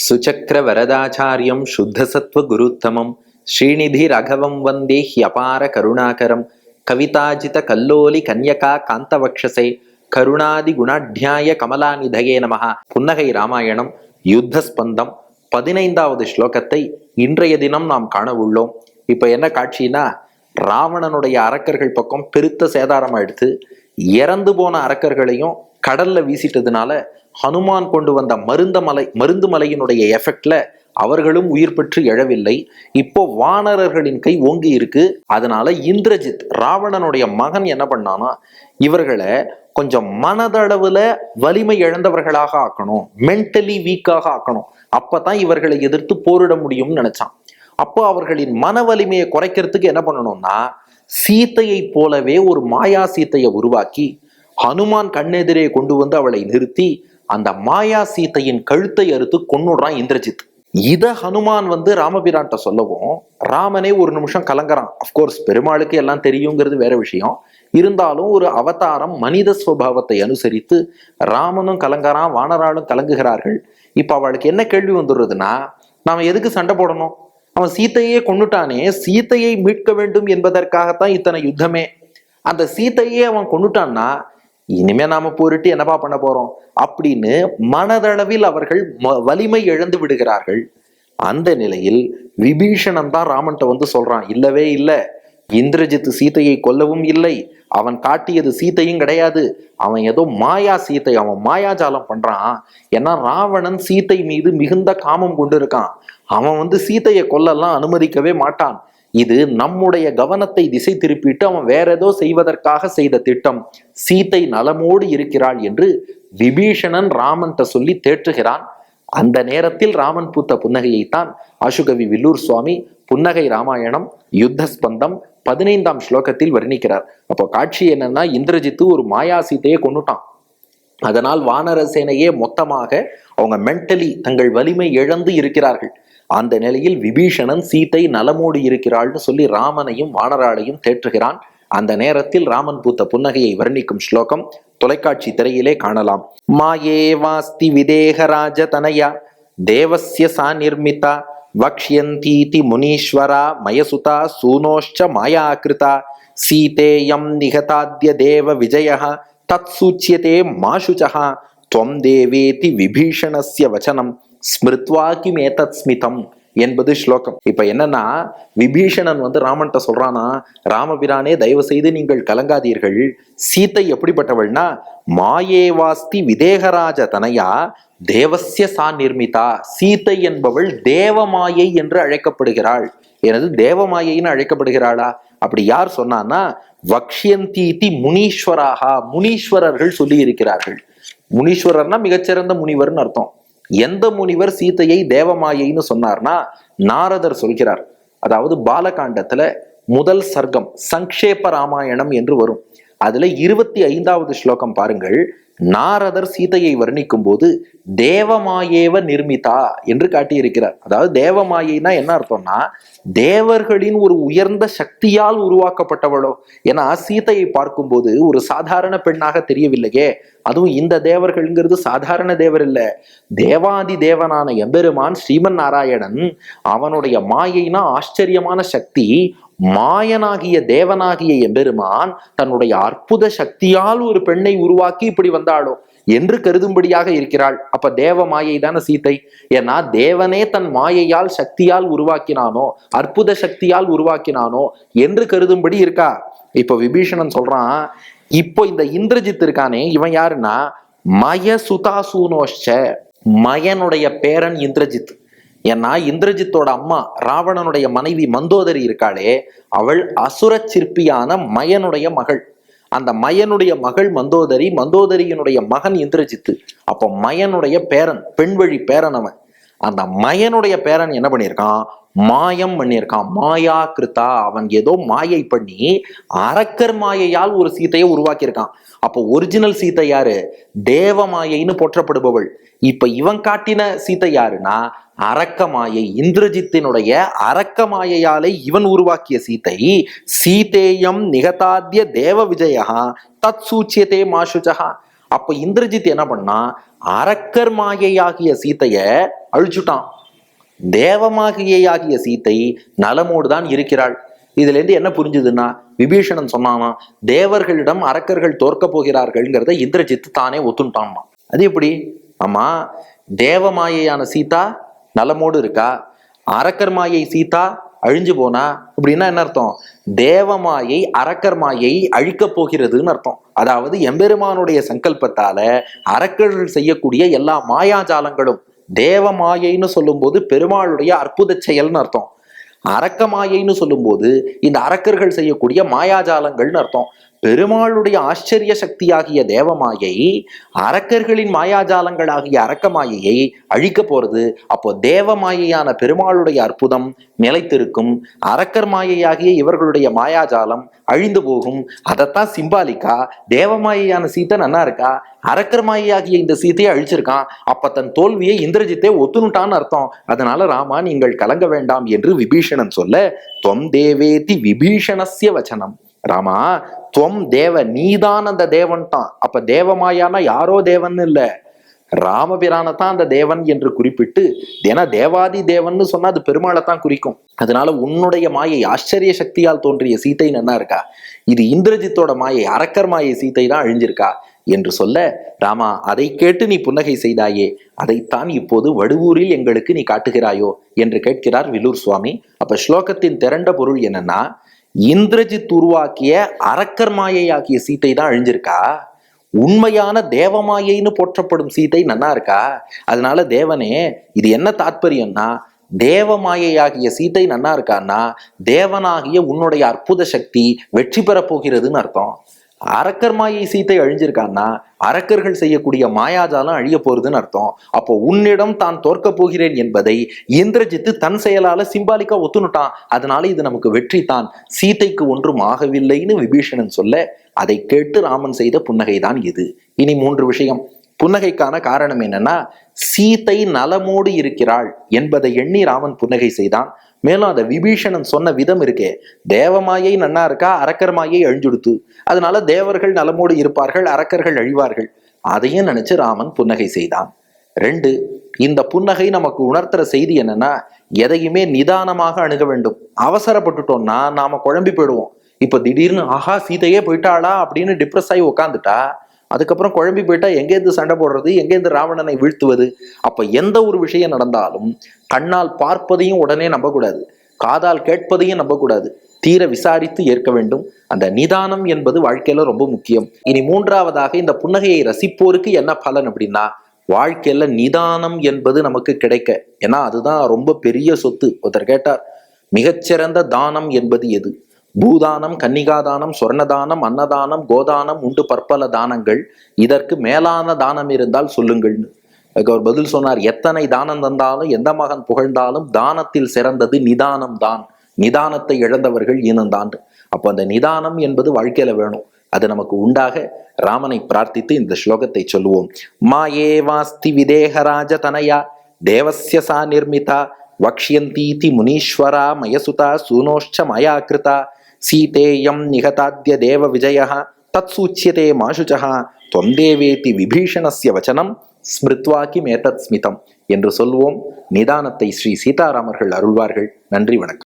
சுச்சக்கர வரதாச்சாரியம் சுத்தசத்வ குருத்தமம் ஸ்ரீநிதி ரகவம் வந்தே ஹியபார கருணாகரம் கவிதாஜித கல்லோலி கன்யகா காந்தவக்ஷசை கருணாதி குணாட்யாய கமலாநிதயே நமஹ புன்னகை ராமாயணம் யுத்த ஸ்பந்தம் பதினைந்தாவது ஸ்லோகத்தை இன்றைய தினம் நாம் காண உள்ளோம் இப்ப என்ன காட்சினா ராவணனுடைய அரக்கர்கள் பக்கம் பெருத்த சேதாரம் எடுத்து இறந்து போன அரக்கர்களையும் கடல்ல வீசிட்டதுனால ஹனுமான் கொண்டு வந்த மருந்த மலை மருந்து மலையினுடைய எஃபெக்ட்ல அவர்களும் உயிர் பெற்று எழவில்லை. இப்போ வானரர்களின் கை ஓங்கி இருக்கு. அதனால இந்திரஜித் ராவணனுடைய மகன் என்ன பண்ணானா இவர்களை கொஞ்சம் மனதளவுல வலிமை இழந்தவர்களாக ஆக்கணும். மென்டலி வீக்காக ஆக்கணும். அப்பதான் இவர்களை எதிர்த்து போரிட முடியும்னு நினைச்சான். அப்போ அவர்களின் மன வலிமையை குறைக்கிறதுக்கு என்ன பண்ணணும்னா சீத்தையை போலவே ஒரு மாயா சீத்தையை உருவாக்கி ஹனுமான் கண்ணெதிரே கொண்டு வந்து அவளை நிறுத்தி அந்த மாயா சீத்தையின் கழுத்தை அறுத்து கொன்னுடுறான் இந்திரஜித். இத ஹனுமான் வந்து ராமபிரான்ட்ட சொல்லவும் ராமனே ஒரு நிமிஷம் கலங்குறான். அஃப்கோர்ஸ் பெருமாளுக்கு எல்லாம் தெரியுங்கிறது வேற விஷயம். இருந்தாலும் ஒரு அவதாரம் மனித ஸ்வபாவத்தை அனுசரித்து ராமனும் கலங்கறான் வானராலும் கலங்குகிறார்கள். இப்ப அவளுக்கு என்ன கேள்வி வந்துடுறதுன்னா நாம எதுக்கு சண்டை போடணும்? அவன் சீத்தையே கொண்டுட்டானே சீத்தையை மீட்க வேண்டும் என்பதற்காகத்தான் இத்தனை யுத்தமே. அந்த சீத்தையே அவன் கொண்டுட்டான்னா இனிமே நாம போரிட்டு என்னப்பா பண்ண போறோம்? அப்படின்னு மனதளவில் அவர்கள் ம- வலிமை இழந்து விடுகிறார்கள். அந்த நிலையில் விபீஷணன் தான் ராமன்ட்ட வந்து சொல்றான் இல்லவே இல்லை. இந்திரஜித் சீதையை கொல்லவும் இல்லை. அவன் காட்டியது சீத்தையும் கிடையாது. அவன் ஏதோ மாயா சீத்தை அவன் மாயாஜாலம் பண்றான். ஏன்னா ராவணன் சீத்தை மீது மிகுந்த காமம் கொண்டிருக்கான். அவன் வந்து சீத்தையை கொல்லலாம் அனுமதிக்கவே மாட்டான். இது நம்முடைய கவனத்தை திசை திருப்பிட்டு அவன் வேற ஏதோ செய்வதற்காக செய்த திட்டம். சீத்தை நலமோடு இருக்கிறாள் என்று விபீஷணன் ராமன்ட்ட சொல்லி தேற்றுகிறான். அந்த நேரத்தில் ராமன் பூத்த புன்னகையைத்தான் ஆசுகவி வில்லூர் சுவாமி புன்னகை ராமாயணம் யுத்த ஸ்பந்தம் பதினைந்தாம் ஸ்லோகத்தில் வர்ணிக்கிறார். அப்போ காட்சி என்னன்னா இந்திரஜித்து ஒரு மாயா சீத்தையை கொண்டுட்டான் அதனால் வானர சேனையே மொத்தமாக அவங்க மென்டலி தங்கள் வலிமை இழந்து இருக்கிறார்கள். அந்த நிலையில் விபீஷணன் சீத்தை நலமோடு இருக்கிறாள்னு சொல்லி ராமனையும் வானராளையும் தேற்றுகிறான். அந்த நேரத்தில் ராமன் பூத்த புன்னகையை வர்ணிக்கும் ஸ்லோகம் தொலைக்காட்சி திரையிலே காணலாம். மாயே வாஸ்தி விதேகராஜ தனயா தேவசிய சா நிர்மிதா வக்ஷியந்தீதி முனீஸ்வரா மயசுதா சூனோஷ்ச மாயாக்கிருதா சீதேயம் நிகதாத்ய தேவ விஜய தத் சூச்சியதே மாசுச்சா துவம் தேவேதி விபீஷணஸ்ய வச்சனம் ஸ்மிருத்வாகிம் ஏதத் ஸ்மிதம் என்பது ஸ்லோகம். இப்ப என்னன்னா விபீஷணன் வந்து ராமன்ட்ட சொல்றானா ராமபிரானே தயவு செய்து நீங்கள் கலங்காதீர்கள். சீத்தை எப்படிப்பட்டவள்னா மாயேவாஸ்தி விதேகராஜ தனையா தேவசிய சா நிர்மிதா சீத்தை என்பவள் தேவமாயை என்று அழைக்கப்படுகிறாள். எனது தேவமாயைன்னு அழைக்கப்படுகிறாளா? அப்படி யார் சொன்னான்னா வக்ஷியந்தீதி முனீஸ்வராகா. முனீஸ்வரர்கள் சொல்லி இருக்கிறார்கள் முனீஸ்வரர்னா மிகச்சிறந்த முனிவர்னு அர்த்தம். எந்த முனிவர் சீதையை தேவமாயைன்னு சொன்னார்னா நாரதர் சொல்கிறார். அதாவது பாலகாண்டத்துல முதல் சர்க்கம் சங்கேப ராமாயணம் என்று வரும். அதுல இருபத்தி ஐந்தாவது ஸ்லோகம் பாருங்கள். நாரதர் சீதையை வர்ணிக்கும் போது தேவமாயேவ நிர்மிதா என்று காட்டியிருக்கிறார். அதாவது தேவமாயைனா என்ன அர்த்தம்னா தேவர்களின் ஒரு உயர்ந்த சக்தியால் உருவாக்கப்பட்டவளோ ஏன்னா சீதையை பார்க்கும்போது ஒரு சாதாரண பெண்ணாக தெரியவில்லையே. அதுவும் இந்த தேவர்கள்ங்கிறது சாதாரண தேவர் இல்லை. தேவாதி தேவனான எம்பெருமான் ஸ்ரீமன் நாராயணன் அவனுடைய மாயைனா ஆச்சரியமான சக்தி மாயனாகிய தேவனாகிய எம்பெருமான் தன்னுடைய அற்புத சக்தியால் ஒரு பெண்ணை உருவாக்கி இப்படி வந்தாளோ என்று கருதும்படியாக இருக்கிறாள். அப்ப தேவ மாயை தானே சீத்தை? ஏன்னா தேவனே தன் மாயையால் சக்தியால் உருவாக்கினானோ அற்புத சக்தியால் உருவாக்கினானோ என்று கருதும்படி இருக்கா? இப்ப விபீஷணன் சொல்றான் இப்போ இந்த இந்திரஜித் இருக்கானே இவன் யாருன்னா மய சுதாசூனோஷ மயனுடைய பேரன் இந்திரஜித். ஏன்னா இந்திரஜித்தோட அம்மா ராவணனுடைய மனைவி மந்தோதரி இருக்காளே அவள் அசுர சிற்பியான மயனுடைய மகள். அந்த மயனுடைய மகள் மந்தோதரி மந்தோதரியினுடைய மகன் இந்திரஜித்து. அப்போ மயனுடைய பேரன் பெண்வழி பேரன் அவன். அந்த மயனுடைய பேரன் என்ன பண்ணியிருக்கான்? மாயம் பண்ணியிருக்கான். மாயா கிருதா அவன் ஏதோ மாயை பண்ணி அரக்கர் மாயையால் ஒரு சீதையை உருவாக்கியிருக்கான். அப்போ ஒரிஜினல் சீத்தை யாரு? தேவ மாயைன்னு போற்றப்படுபவள். இப்ப இவன் காட்டின சீதை யாருன்னா அரக்க மாயை. இந்திரஜித்தினுடைய அரக்க மாயையாலே இவன் உருவாக்கிய சீத்தை சீதேயம் நிகதாத்திய தேவ விஜயா தத் சூச்சியதே மாசுச்சகா அப்ப இந்திரஜித் என்ன பண்ணா அரக்கர் மாயையாகிய சீத்தைய அழிச்சுட்டான். தேவமாகியாகிய சீத்தை நலமோடு தான் இருக்கிறாள். இதுல இருந்து என்ன புரிஞ்சுதுன்னா விபீஷணன் சொன்னானா தேவர்களிடம் அரக்கர்கள் தோற்க போகிறார்கள்ங்கிறத இந்திரஜித் தானே ஒத்துண்டாமா அது எப்படி? ஆமா தேவமாயையான சீதா நலமோடு இருக்கா? அரக்கர் மாயை சீதா அழிஞ்சு போனா அப்படின்னா என்ன அர்த்தம்? தேவமாயை அரக்கர் மாயை அழிக்கப் போகிறதுன்னு அர்த்தம். அதாவது எம்பெருமானுடைய சங்கல்பத்தால அரக்கர்கள் செய்யக்கூடிய எல்லா மாயாஜாலங்களும் தேவ மாயைன்னு சொல்லும்போது பெருமாளுடைய அற்புத செயல்னு அர்த்தம். அரக்க மாயைன்னு சொல்லும்போது இந்த அரக்கர்கள் செய்யக்கூடிய மாயாஜாலங்கள்னு அர்த்தம். பெருமாளுடைய ஆச்சரிய சக்தியாகிய தேவமாயை அரக்கர்களின் மாயாஜாலங்களாகிய அரக்க மாயையை அழிக்க போறது அப்போ தேவமாயையான பெருமாளுடைய அற்புதம் நிலைத்திருக்கும். அரக்கர் மாயையாகிய இவர்களுடைய மாயாஜாலம் அழிந்து போகும். அதைத்தான் சிம்பாலிக்கா தேவமாயையான சீத்தை நன்னா இருக்கா? அரக்கர் மாயையாகிய இந்த சீத்தையை அழிச்சிருக்கான். அப்ப தன் தோல்வியை இந்திரஜித்தே ஒத்துனுட்டான்னு அர்த்தம். அதனால ராமா நீங்கள் கலங்க வேண்டாம் என்று விபீஷணன் சொல்ல தொம் தேவேதி விபீஷணஸ்ய வச்சனம். ராமா துவம் தேவ நீதான் அந்த தேவன்தான் அப்ப தேவமாயானா யாரோ தேவன் இல்ல. ராமபிரானத்தான் அந்த தேவன் என்று குறிப்பிட்டு ஏன்னா தேவாதி தேவன்னு சொன்னா அது பெருமாளை தான் குறிக்கும். அதனால உன்னுடைய மாயை ஆச்சரிய சக்தியால் தோன்றிய சீத்தை நன்னா இருக்கா? இது இந்திரஜித்தோட மாயை அரக்கர் மாயை சீத்தை தான் அழிஞ்சிருக்கா? என்று சொல்ல ராமா அதை கேட்டு நீ புன்னகை செய்தாயே அதைத்தான் இப்போது வடுவூரில் எங்களுக்கு நீ காட்டுகிறாயோ? என்று கேட்கிறார் விலூர் சுவாமி. அப்ப ஸ்லோகத்தின் திரண்ட பொருள் என்னன்னா இந்திரஜித் உருவாக்கிய அரக்கர் மாயையாகிய சீத்தை தான் அழிஞ்சிருக்கா? உண்மையான தேவமாயைன்னு போற்றப்படும் சீதை நன்னா இருக்கா? அதனால தேவனே இது என்ன தாத்பரியம்னா தேவமாயையாகிய சீதை நன்னா இருக்கான்னா தேவனாகிய உன்னுடைய அற்புத சக்தி வெற்றி பெறப் போகிறதுன்னு அர்த்தம். அரக்கர் மாயை சீத்தை அழிஞ்சிருக்கான்னா அரக்கர்கள் செய்யக்கூடிய மாயாஜாலம் அழிய போகுதுன்னு அர்த்தம். அப்போ உன்னிடம் தான் தோற்க போகிறேன் என்பதை இந்திரஜித்து தன் செயலால சிம்பாலிக்கா ஒத்துனுட்டான் அதனால இது நமக்கு வெற்றி தான். சீதைக்கு ஒன்றும் ஆகவில்லைன்னு விபீஷணன் சொல்ல அதை கேட்டு ராமன் செய்த புன்னகை தான் இது. இனி மூன்று விஷயம். புன்னகைக்கான காரணம் என்னன்னா சீதை நலமோடு இருக்கிறாள் என்பதை எண்ணி ராமன் புன்னகை செய்தான். மேலும் அதை விபீஷணன் சொன்ன விதம் இருக்கே. தேவமாயை நன்னா இருக்கா? அரக்கர் மாயை அழிஞ்சுடுத்து. அதனால தேவர்கள் நலமோடு இருப்பார்கள் அரக்கர்கள் அழிவார்கள். அதையும் நினைச்சு ராமன் புன்னகை செய்தான். ரெண்டு இந்த புன்னகை நமக்கு உணர்த்துற செய்தி என்னன்னா எதையுமே நிதானமாக அணுக வேண்டும். அவசரப்பட்டுட்டோம்னா நாம குழம்பி போயிடுவோம். இப்ப திடீர்னு ஆஹா சீதையே போயிட்டாளா? அப்படின்னு டிப்ரெஸ் ஆகி உக்காந்துட்டா அதுக்கப்புறம் குழம்பி போயிட்டா எங்கேருந்து சண்டை போடுறது? எங்கேருந்து ராவணனை வீழ்த்துவது? அப்போ எந்த ஒரு விஷயம் நடந்தாலும் கண்ணால் பார்ப்பதையும் உடனே நம்பக்கூடாது. காதால் கேட்பதையும் நம்பக்கூடாது. தீர விசாரித்து ஏற்க வேண்டும். அந்த நிதானம் என்பது வாழ்க்கையில ரொம்ப முக்கியம். இனி மூன்றாவதாக இந்த புன்னகையை ரசிப்போருக்கு என்ன பலன் அப்படின்னா வாழ்க்கையில நிதானம் என்பது நமக்கு கிடைக்க. ஏன்னா அதுதான் ரொம்ப பெரிய சொத்து. ஒருத்தர் கேட்டார் மிகச்சிறந்த தானம் என்பது எது? பூதானம் கன்னிகாதானம் சொர்ணதானம் அன்னதானம் கோதானம் உண்டு பற்பல தானங்கள். இதற்கு மேலான தானம் இருந்தால் சொல்லுங்கள்னு அதுக்கு அவர் பதில் சொன்னார் எத்தனை தானம் தந்தாலும் எந்த மகன் புகழ்ந்தாலும் தானத்தில் சிறந்தது நிதானம் தான். நிதானத்தை இழந்தவர்கள் ஈனந்தான் அப்போ அந்த நிதானம் என்பது வாழ்க்கையில வேணும். அது நமக்கு உண்டாக ராமனை பிரார்த்தித்து இந்த ஸ்லோகத்தை சொல்லுவோம். மாயே வாஸ்தி விதேகராஜ தனயா தேவஸ்ய சா நிர்மிதா வக்ஷியந்தீதி முனீஸ்வரா மயசுதா சூனோஷ்ச மயா கிருதா சீதேயம் நிகதாத்ய தேவ விஜய தத் சூச்சியதே மாசுச்சः தொம் தேவேதி விபீஷணஸ்ய வச்சனம் ஸ்மிருத்வா ஸ்மிதம் என்று சொல்வோம். நிதானத்தை ஸ்ரீ சீதாராமர்கள் அருள்வார்கள். நன்றி வணக்கம்.